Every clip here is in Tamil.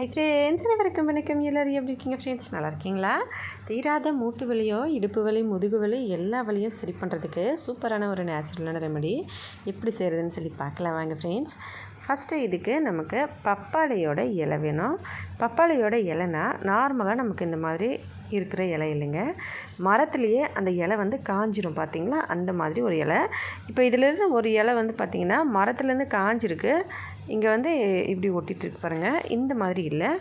ஹை ஃப்ரெண்ட்ஸ் அனைவருக்கும் வணக்கம். எல்லோரும் எப்படி இருக்கீங்க? ஃப்ரெண்ட்ஸ் நல்லா இருக்கீங்களா? தீராத மூட்டு வலியோ இடுப்பு வலி முதுகு வலி எல்லா வலியும் சரி பண்ணுறதுக்கு சூப்பரான ஒரு நேச்சுரலான ரெமெடி எப்படி செய்கிறதுன்னு சொல்லி பார்க்கலாம். வாங்க ஃப்ரெண்ட்ஸ் ஃபஸ்ட்டு இதுக்கு நமக்கு பப்பாளியோட இலை வேணும். பப்பாளியோட இலைனா நார்மலாக நமக்கு இந்த மாதிரி இருக்கிற இலை இல்லைங்க. மரத்துலேயே அந்த இலை வந்து காஞ்சிரும் பார்த்தீங்களா? அந்த மாதிரி ஒரு இலை. இப்போ இதிலேருந்து ஒரு இலை வந்து பார்த்திங்கன்னா மரத்துலேருந்து காஞ்சிருக்கு. இங்கே வந்து இப்படி ஒட்டிகிட்டு பாருங்கள் இந்த மாதிரி இல்லை.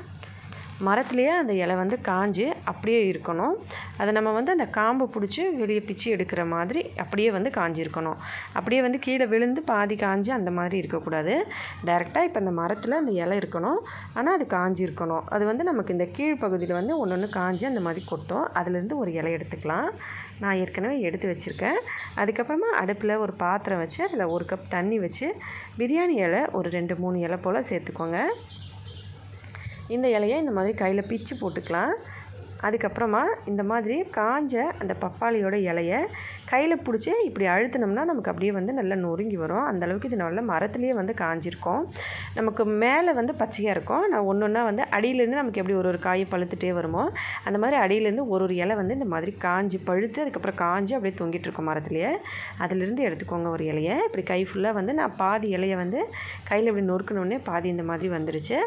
மரத்துலேயே அந்த இலை வந்து காஞ்சு அப்படியே இருக்கணும். அதை நம்ம வந்து அந்த காம்பு பிடிச்சி வெளியே பிச்சு எடுக்கிற மாதிரி அப்படியே வந்து காஞ்சிருக்கணும். அப்படியே வந்து கீழே விழுந்து பாதி காஞ்சு அந்த மாதிரி இருக்கக்கூடாது. டைரெக்டாக இப்போ அந்த மரத்தில் அந்த இலை இருக்கணும். ஆனால் அது காஞ்சி இருக்கணும் அது வந்து நமக்கு இந்த கீழ்ப்பகுதியில் வந்து ஒன்று ஒன்று காஞ்சி அந்த மாதிரி கொட்டும். அதுலேருந்து ஒரு இலை எடுத்துக்கலாம். நான் ஏற்கனவே எடுத்து வச்சுருக்கேன். அதுக்கப்புறமா அடுப்பில் ஒரு பாத்திரம் வச்சு அதில் ஒரு கப் தண்ணி வச்சு பிரியாணி இலை ஒரு ரெண்டு மூணு இலை போல் சேர்த்துக்கோங்க. இந்த இலையை இந்த மாதிரி கையில் பிச்சு போட்டுக்கலாம். அதுக்கப்புறமா இந்த மாதிரி காஞ்ச அந்த பப்பாளியோட இலையை கையில் பிடிச்சி இப்படி அழுத்தினோம்னா நமக்கு அப்படியே வந்து நல்லா நொறுங்கி வரும். அந்தளவுக்கு இது நல்ல மரத்துலேயே வந்து காஞ்சிருக்கும். நமக்கு மேலே வந்து பச்சையாக இருக்கும். நான் ஒன்று ஒன்றா வந்து அடியிலேருந்து நமக்கு எப்படி ஒரு ஒரு காயை பழுத்துட்டே வருமோ அந்த மாதிரி அடியிலேருந்து ஒரு ஒரு இலை வந்து இந்த மாதிரி காஞ்சி பழுத்து அதுக்கப்புறம் காஞ்சி அப்படியே தொங்கிட்டு இருக்கும் மரத்துலேயே. அதிலேருந்து எடுத்துக்கோங்க ஒரு இலையை. இப்படி கை ஃபுல்லாக வந்து நான் பாதி இலையை வந்து கையில் இப்படி நொறுக்கணுன்னே பாதி இந்த மாதிரி வந்துருச்சு.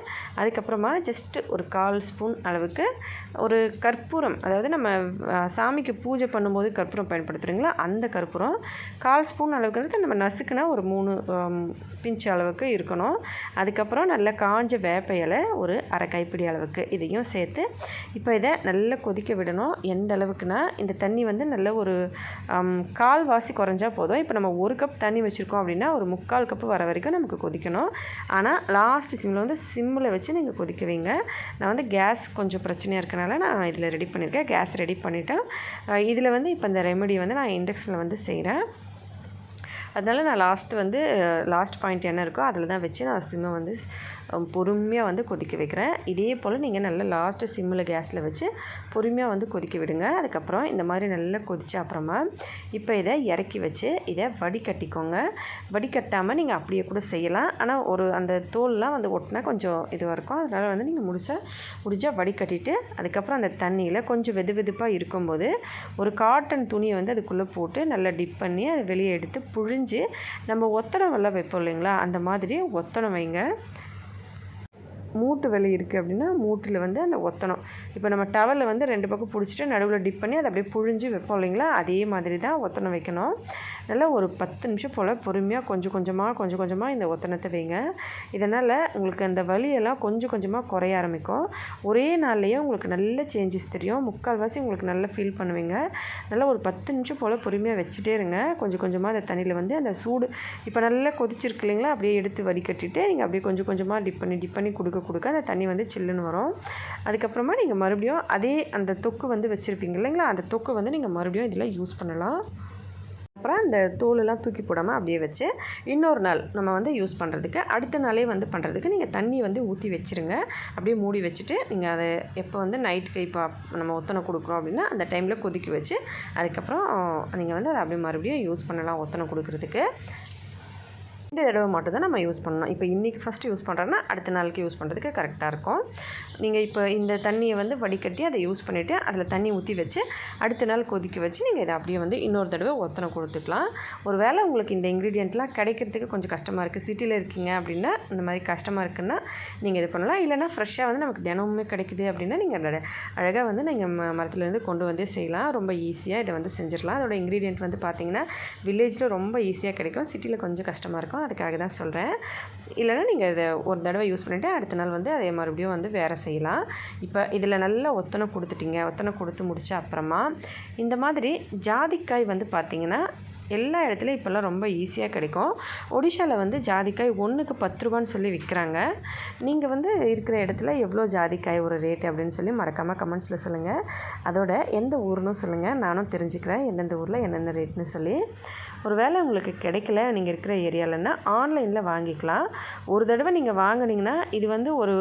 அதுக்கப்புறமா ஜஸ்ட்டு ஒரு கால் ஸ்பூன் அளவுக்கு ஒரு கற்பூரம் அதாவது நம்ம சாமிக்கு பூஜை பண்ணும்போது கற்பூரம் பயன்படுத்துகிறீங்களா அந்த கற்பூரம் கால் ஸ்பூன் அளவுக்கு நம்ம நசுக்குனா ஒரு மூணு பிஞ்சு அளவுக்கு இருக்கணும். அதுக்கப்புறம் நல்லா காஞ்ச வேப்ப இலை ஒரு அரை கைப்பிடி அளவுக்கு இதையும் சேர்த்து இப்போ இதை நல்லா கொதிக்க விடணும். எந்த அளவுக்குனா இந்த தண்ணி வந்து நல்ல ஒரு கால் வாசி குறைஞ்சா போதும். இப்போ நம்ம ஒரு கப் தண்ணி வச்சுருக்கோம் அப்படின்னா ஒரு முக்கால் கப்பு வர வரைக்கும் நமக்கு கொதிக்கணும். ஆனால் லாஸ்ட் சிம்மில் வந்து சிம்மில் வச்சு நீங்கள் கொதிக்குவீங்க நான் வந்து கேஸ் கொஞ்சம் பிரச்சனையாக அதனால் நான் இதில் ரெடி பண்ணியிருக்கேன். கேஸ் ரெடி பண்ணிவிட்டேன் இதில் வந்து இப்போ இந்த ரெமெடி வந்து நான் இண்டக்ஷனில் வந்து செய்கிறேன். அதனால் நான் லாஸ்ட்டு வந்து லாஸ்ட் பாயிண்ட் என்ன இருக்கோ அதில் தான் வச்சு நான் சிம்மை வந்து பொறுமையாக வந்து கொதிக்க வைக்கிறேன். இதே போல் நீங்கள் நல்லா லாஸ்ட்டு சிம்மில் கேஸில் வச்சு பொறுமையாக வந்து கொதிக்க விடுங்க. அதுக்கப்புறம் இந்த மாதிரி நல்லா கொதித்த அப்புறமா இப்போ இதை இறக்கி வச்சு இதை வடிகட்டிக்கோங்க. வடிகட்டாமல் நீங்கள் அப்படியே கூட செய்யலாம். ஆனால் ஒரு அந்த தோல்லாம் வந்து ஒட்டினா கொஞ்சம் இதுவாக இருக்கும். அதனால் வந்து நீங்கள் முடிச்சா முடிஞ்சால் வடிகட்டிட்டு அதுக்கப்புறம் அந்த தண்ணியில் கொஞ்சம் வெது வெதுப்பாக இருக்கும்போது ஒரு காட்டன் துணியை வந்து அதுக்குள்ளே போட்டு நல்லா டிப் பண்ணி அதை வெளியே எடுத்து புழிஞ்சு நம்ம ஒத்தனம் எல்லாம் வைப்போம் இல்லைங்களா? அந்த மாதிரி ஒத்தனை வைங்க. மூட்டு வலி இருக்குது அப்படின்னா மூட்டில் வந்து அந்த ஒத்தனம். இப்போ நம்ம டவலில் வந்து ரெண்டு பக்கம் பிடிச்சிட்டு நடுவில் டிப் பண்ணி அதை அப்படியே புழிஞ்சு வைப்போம் இல்லைங்களா? அதே மாதிரி தான் ஒத்தனம் வைக்கணும். நல்லா ஒரு பத்து நிமிஷம் போல் பொறுமையாக கொஞ்சம் கொஞ்சமாக கொஞ்சம் கொஞ்சமாக இந்த ஒத்தனத்தை வைங்க. இதனால் உங்களுக்கு அந்த வலியெல்லாம் கொஞ்சம் கொஞ்சமாக குறைய ஆரம்பிக்கும். ஒரே நாள்லேயே உங்களுக்கு நல்ல சேஞ்சஸ் தெரியும். முக்கால்வாசி உங்களுக்கு நல்லா ஃபீல் பண்ணுவீங்க. நல்லா ஒரு பத்து நிமிஷம் போல் பொறுமையாக வச்சுட்டே இருங்க. கொஞ்சம் கொஞ்சமாக அந்த தண்ணியில் வந்து அந்த சூடு இப்போ நல்லா கொதிச்சிருக்கு இல்லைங்களா? அப்படியே எடுத்து வடிகட்டிட்டு நீங்கள் அப்படியே கொஞ்சம் கொஞ்சமாக டிப் பண்ணி டிப் பண்ணி கொடுக்க கொடுக்க அந்த தண்ணி வந்து சில்லுன்னு வரும். அதுக்கப்புறமா நீங்கள் மறுபடியும் அதே அந்த தொக்கு வந்து வச்சுருப்பீங்க இல்லைங்களா? அந்த தொக்கு வந்து நீங்கள் மறுபடியும் இதில் யூஸ் பண்ணலாம். அப்புறம் அந்த தோலெல்லாம் தூக்கி போடாமல் அப்படியே வச்சு இன்னொரு நாள் நம்ம வந்து யூஸ் பண்ணுறதுக்கு அடுத்த நாளே வந்து பண்ணுறதுக்கு நீங்கள் தண்ணி வந்து ஊற்றி வச்சுருங்க. அப்படியே மூடி வச்சுட்டு நீங்கள் அதை எப்போ வந்து நைட்டுக்கு இப்போ நம்ம ஒத்தனை கொடுக்குறோம் அப்படின்னா அந்த டைமில் கொதிக்க வச்சு அதுக்கப்புறம் நீங்கள் வந்து அதை அப்படியே மறுபடியும் யூஸ் பண்ணலாம் ஒத்தனை கொடுக்குறதுக்கு. இந்த தடவை மட்டும் தான் நம்ம யூஸ் பண்ணணும். இப்போ இன்றைக்கி ஃபஸ்ட்டு யூஸ் பண்ணுறோன்னா அடுத்த நாளைக்கு யூஸ் பண்ணுறதுக்கு கரெக்டாக இருக்கும். நீங்கள் இப்போ இந்த தண்ணியை வந்து வடிகட்டி அதை யூஸ் பண்ணிவிட்டு அதில் தண்ணி ஊற்றி வச்சு அடுத்த நாள் கொதிக்க வச்சு நீங்கள் இதை அப்படியே வந்து இன்னொரு தடவை ஒத்தனை கொடுத்துக்கலாம். ஒரு வேளை உங்களுக்கு இந்த இன்க்ரீடியண்ட்லாம் கிடைக்கிறதுக்கு கொஞ்சம் கஷ்டமாக இருக்குது சிட்டியில் இருக்கீங்க அப்படின்னா இந்த மாதிரி கஷ்டமாக இருக்குன்னா நீங்கள் இது பண்ணலாம். இல்லைனா ஃப்ரெஷ்ஷாக வந்து நமக்கு தினமுமே கிடைக்குது அப்படின்னா நீங்கள் அழகாக வந்து நீங்கள் ம மரத்துலேருந்து கொண்டு வந்தே செய்யலாம். ரொம்ப ஈஸியாக இதை வந்து செஞ்சிடலாம். அதோட இன்க்ரீடியன்ட் வந்து பார்த்திங்கன்னா வில்லேஜில் ரொம்ப ஈஸியாக கிடைக்கும். சிட்டியில் கொஞ்சம் கஷ்டமாக இருக்கும். அதுக்காக தான் சொல்கிறேன் இல்லைனா நீங்கள் இதை ஒரு தடவை யூஸ் பண்ணிவிட்டு அடுத்த நாள் வந்து அதே மறுபடியும் வந்து வேறு செய்யலாம். இப்போ இதில் நல்லா ஒத்தனை கொடுத்துட்டிங்க. ஒத்தனை கொடுத்து முடித்த அப்புறமா இந்த மாதிரி ஜாதிக்காய் வந்து பார்த்திங்கன்னா எல்லா இடத்துலையும் இப்போல்லாம் ரொம்ப ஈஸியாக கிடைக்கும். ஒடிஷாவில் வந்து ஜாதிக்காய் ஒன்றுக்கு பத்து ரூபான்னு சொல்லி விற்கிறாங்க நீங்கள் வந்து இருக்கிற இடத்துல எவ்வளோ ஜாதிக்காய் ஒரு ரேட்டு அப்படின்னு சொல்லி மறக்காமல் கமெண்ட்ஸில் சொல்லுங்கள் அதோட எந்த ஊர்னு சொல்லுங்கள் நானும் தெரிஞ்சுக்கிறேன். எந்தெந்த ஊரில் என்னென்ன ரேட்னு சொல்லி. ஒரு வேளை உங்களுக்கு கிடைக்கல நீங்கள் இருக்கிற ஏரியாலன்னா ஆன்லைனில் வாங்கிக்கலாம். ஒரு தடவை நீங்கள் வாங்கினீங்கன்னா இது வந்து ஒரு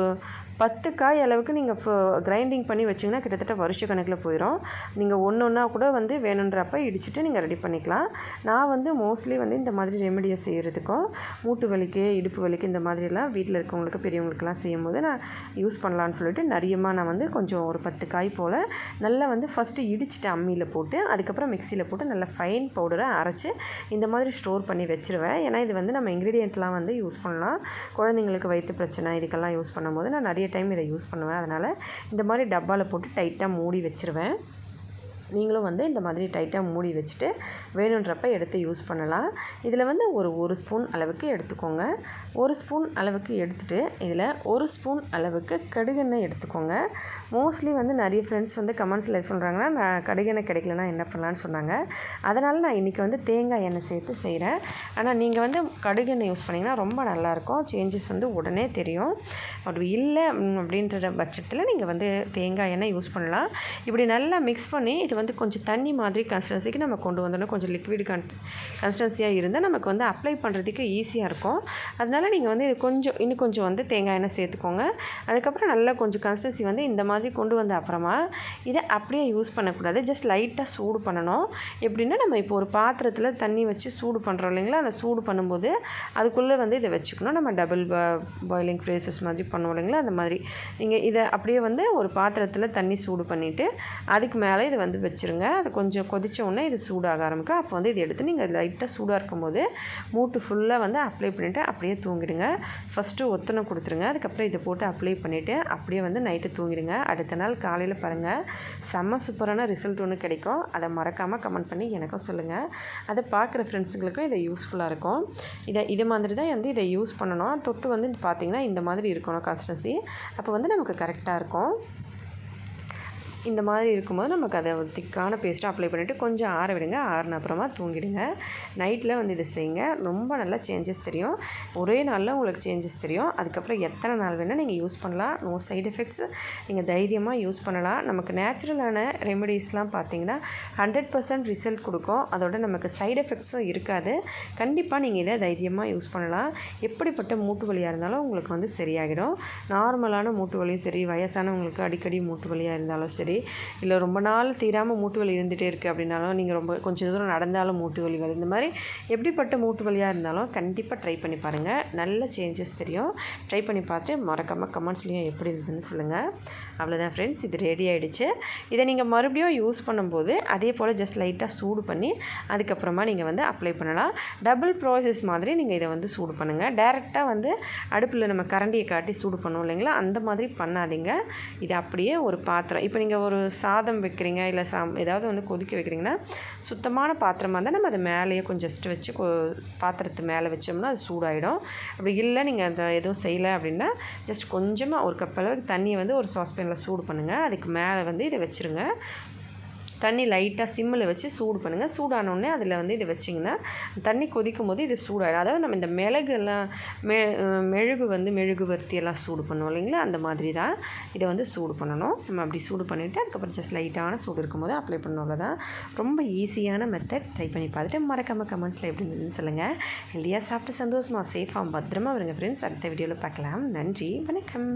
பத்து காய் அளவுக்கு நீங்கள் கிரைண்டிங் பண்ணி வச்சிங்கன்னா கிட்டத்தட்ட வருஷ கணக்கில் போயிடும் நீங்கள் ஒன்று ஒன்றா கூட வந்து வேணுன்றப்ப இடிச்சிட்டு நீங்கள் ரெடி பண்ணிக்கலாம். நான் வந்து மோஸ்ட்லி வந்து இந்த மாதிரி ரெமெடியை செய்கிறதுக்கும் மூட்டு வலிக்கு இடுப்பு வலிக்கு இந்த மாதிரிலாம் வீட்டில் இருக்கவங்களுக்கு பெரியவங்களுக்குலாம் செய்யும்போது நான் யூஸ் பண்ணலான்னு சொல்லிட்டு நிறையமாக நான் வந்து கொஞ்சம் ஒரு பத்து காய் போல் நல்லா வந்து ஃபஸ்ட்டு இடிச்சிட்டு அம்மியில் போட்டு அதுக்கப்புறம் மிக்சியில் போட்டு நல்லா ஃபைன் பவுடரை அரைச்சி இந்த மாதிரி ஸ்டோர் பண்ணி வச்சுருவேன். ஏன்னா இது வந்து நம்ம இன்க்ரீடியண்ட்லாம் வந்து யூஸ் பண்ணலாம். குழந்தைங்களுக்கு வயிற்று பிரச்சனை இதுக்கெல்லாம் யூஸ் பண்ணும்போது நான் நிறைய டைம் இதை யூஸ் பண்ணுவேன். அதனால் இந்த மாதிரி டப்பாவில் போட்டு டைட்டாக மூடி வச்சுருவேன். நீங்களும் வந்து இந்த மாதிரி டைட்டாக மூடி வச்சுட்டு வேணுன்றப்ப எடுத்து யூஸ் பண்ணலாம். இதில் வந்து ஒரு ஒரு ஸ்பூன் அளவுக்கு எடுத்துக்கோங்க. ஒரு ஸ்பூன் அளவுக்கு எடுத்துகிட்டு இதில் ஒரு ஸ்பூன் அளவுக்கு கடுகெண்ணெய் எடுத்துக்கோங்க. மோஸ்ட்லி வந்து நிறைய ஃப்ரெண்ட்ஸ் வந்து கமெண்ட்ஸில் சொல்கிறாங்கன்னா நான் கடுகெண்ணெய் கிடைக்கலனா என்ன பண்ணலான்னு சொன்னாங்க. அதனால் நான் இன்றைக்கி வந்து தேங்காய் எண்ணெய் சேர்த்து செய்கிறேன் ஆனால் நீங்கள் வந்து கடுகெண்ணெய் யூஸ் பண்ணிங்கன்னா ரொம்ப நல்லாயிருக்கும். சேஞ்சஸ் வந்து உடனே தெரியும். அப்படி இல்லை அப்படின்ற பட்சத்தில் நீங்கள் வந்து தேங்காய் எண்ணெய் யூஸ் பண்ணலாம். இப்படி நல்லா மிக்ஸ் பண்ணி இது வந்து கொஞ்சம் தண்ணி மாதிரி கன்சிஸ்டன்சிக்கு நம்ம கொண்டு வந்தோம்னா கொஞ்சம் லிக்விட் கன் கன்சிஸ்டன்சியாக இருந்தால் நமக்கு வந்து அப்ளை பண்ணுறதுக்கு ஈஸியாக இருக்கும். அதனால் நீங்கள் வந்து இது கொஞ்சம் இன்னும் கொஞ்சம் வந்து தேங்காய் எண்ணெய் சேர்த்துக்கோங்க. அதுக்கப்புறம் நல்லா கொஞ்சம் கன்சிஸ்டன்சி வந்து இந்த மாதிரி கொண்டு வந்த அப்புறமா இதை அப்படியே யூஸ் பண்ணக்கூடாது. ஜஸ்ட் லைட்டாக சூடு பண்ணணும். எப்படின்னா நம்ம இப்போ ஒரு பாத்திரத்தில் தண்ணி வச்சு சூடு பண்ணுறோம் இல்லைங்களா? அந்த சூடு பண்ணும்போது அதுக்குள்ளே வந்து இதை வச்சுக்கணும். நம்ம டபுள் பாயிலிங் ப்ரேசஸ் மாதிரி பண்ணுவோம் இல்லைங்களா? அந்த மாதிரி. நீங்கள் இதை அப்படியே வந்து ஒரு பாத்திரத்தில் தண்ணி சூடு பண்ணிவிட்டு அதுக்கு மேலே இதை வந்து வச்சுருங்க. அது கொஞ்சம் கொதித்த உடனே இது சூடாக ஆரம்பிக்கும். அப்போ வந்து இது எடுத்து நீங்கள் லைட்டாக சூடாக இருக்கும்போது மூட்டு ஃபுல்லாக வந்து அப்ளை பண்ணிவிட்டு அப்படியே தூங்கிடுங்க. ஃபஸ்ட்டு ஒத்தனை கொடுத்துருங்க. அதுக்கப்புறம் இதை போட்டு அப்ளை பண்ணிவிட்டு அப்படியே வந்து நைட்டு தூங்கிடுங்க. அடுத்த நாள் காலையில் பாருங்கள் செம்ம சூப்பரான ரிசல்ட் ஒன்று கிடைக்கும். அதை மறக்காமல் கமெண்ட் பண்ணி எனக்கும் சொல்லுங்கள் அதை பார்க்குற ஃப்ரெண்ட்ஸுங்களுக்கும் இதை யூஸ்ஃபுல்லாக இருக்கும். இதை இது மாதிரி தான் வந்து இதை யூஸ் பண்ணணும். தொட்டு வந்து பார்த்திங்கன்னா இந்த மாதிரி இருக்கணும் கன்சிஸ்டன்சி அப்போ வந்து நமக்கு கரெக்டாக இருக்கும். இந்த மாதிரி இருக்கும்போது நமக்கு அதை ஒரு திக்கான பேஸ்ட்டை அப்ளை பண்ணிவிட்டு கொஞ்சம் ஆற விடுங்க. ஆறின அப்புறமா தூங்கிடுங்க. நைட்டில் வந்து இதை செய்யுங்க ரொம்ப நல்லா சேஞ்சஸ் தெரியும். ஒரே நாளில் உங்களுக்கு சேஞ்சஸ் தெரியும். அதுக்கப்புறம் எத்தனை நாள் வேணால் நீங்கள் யூஸ் பண்ணலாம். நோ சைட் எஃபெக்ட்ஸ் நீங்கள் தைரியமாக யூஸ் பண்ணலாம். நமக்கு நேச்சுரலான ரெமெடிஸ்லாம் பார்த்தீங்கன்னா ஹண்ட்ரட் பர்சன்ட் ரிசல்ட் கொடுக்கும். அதோட நமக்கு சைடு எஃபெக்ட்ஸும் இருக்காது. கண்டிப்பாக நீங்கள் இதை தைரியமாக யூஸ் பண்ணலாம். எப்படிப்பட்ட மூட்டு வலியாக இருந்தாலும் உங்களுக்கு வந்து சரியாகிடும். நார்மலான மூட்டு வலியும் சரி வயசானவங்களுக்கு அடிக்கடி மூட்டு வலியாக இருந்தாலும் சரி சரி இல்லை ரொம்ப நாள் தீராமல் மூட்டு வலி இருந்துகிட்டே இருக்குது அப்படின்னாலும் நீங்கள் ரொம்ப கொஞ்சம் தூரம் நடந்தாலும் மூட்டு வலி வரும் இந்த மாதிரி எப்படிப்பட்ட மூட்டு வலியாக இருந்தாலும் கண்டிப்பாக ட்ரை பண்ணி பாருங்கள் நல்ல சேஞ்சஸ் தெரியும். ட்ரை பண்ணி பார்த்து மறக்காமல் கமெண்ட்ஸ்லேயும் எப்படி இருந்ததுன்னு சொல்லுங்கள் அவ்வளோதான் ஃப்ரெண்ட்ஸ் இது ரெடி ஆகிடுச்சு இதை நீங்கள் மறுபடியும் யூஸ் பண்ணும்போது அதே போல் ஜஸ்ட் லைட்டாக சூடு பண்ணி அதுக்கப்புறமா நீங்கள் வந்து அப்ளை பண்ணலாம். டபுள் ப்ராசஸ் மாதிரி நீங்கள் இதை வந்து சூடு பண்ணுங்கள் டேரெக்டாக வந்து அடுப்பில் நம்ம கரண்டியை காட்டி சூடு பண்ணுவோம் இல்லைங்களா? அந்த மாதிரி பண்ணாதீங்க. இது அப்படியே ஒரு பாத்திரம். இப்போ நீங்கள் ஒரு சாதம் வைக்கிறீங்க இல்லை சாம் ஏதாவது வந்து கொதிக்க வைக்கிறீங்கன்னா சுத்தமான பாத்திரமாக இருந்தால் நம்ம அதை மேலேயே கொஞ்சம் ஜஸ்ட்டு வச்சு கொ பாத்திரத்து மேலே வச்சோம்னா அது சூடாகிடும் அப்படி இல்லை நீங்கள் அந்த எதுவும் செய்யலை அப்படின்னா ஜஸ்ட் கொஞ்சமாக ஒரு கப் அளவுக்கு தண்ணியை வந்து ஒரு சாஸ்பேனில் சூடு பண்ணுங்கள் அதுக்கு மேலே வந்து இதை வச்சுருங்க. தண்ணி லைட்டாக சிம்மில் வச்சு சூடு பண்ணுங்கள் சூடானோடனே அதில் வந்து இதை வச்சிங்கன்னா தண்ணி கொதிக்கும் போது இது சூடாகிடும் அதாவது நம்ம இந்த மிளகுலாம் மெ மெழுகு வந்து மெழுகு வர்த்தியெல்லாம் சூடு பண்ணுவோம் இல்லைங்களா? அந்த மாதிரி தான் இதை வந்து சூடு பண்ணணும். நம்ம அப்படி சூடு பண்ணிவிட்டு அதுக்கப்புறம் ஜஸ்ட் லைட்டான சூடு இருக்கும்போது அப்ளை பண்ணோம் தான் ரொம்ப ஈஸியான மெத்தட் ட்ரை பண்ணி பார்த்துட்டு மறக்காமல் கமெண்ட்ஸில் எப்படி இருந்ததுன்னு சொல்லுங்கள் ஹெல்த்தியாக சாப்பிட்டு சந்தோஷமாக சேஃபாக பத்திரமா வருங்க ஃப்ரெண்ட்ஸ் அடுத்த வீடியோவில் பார்க்கலாம். நன்றி. வணக்கம்.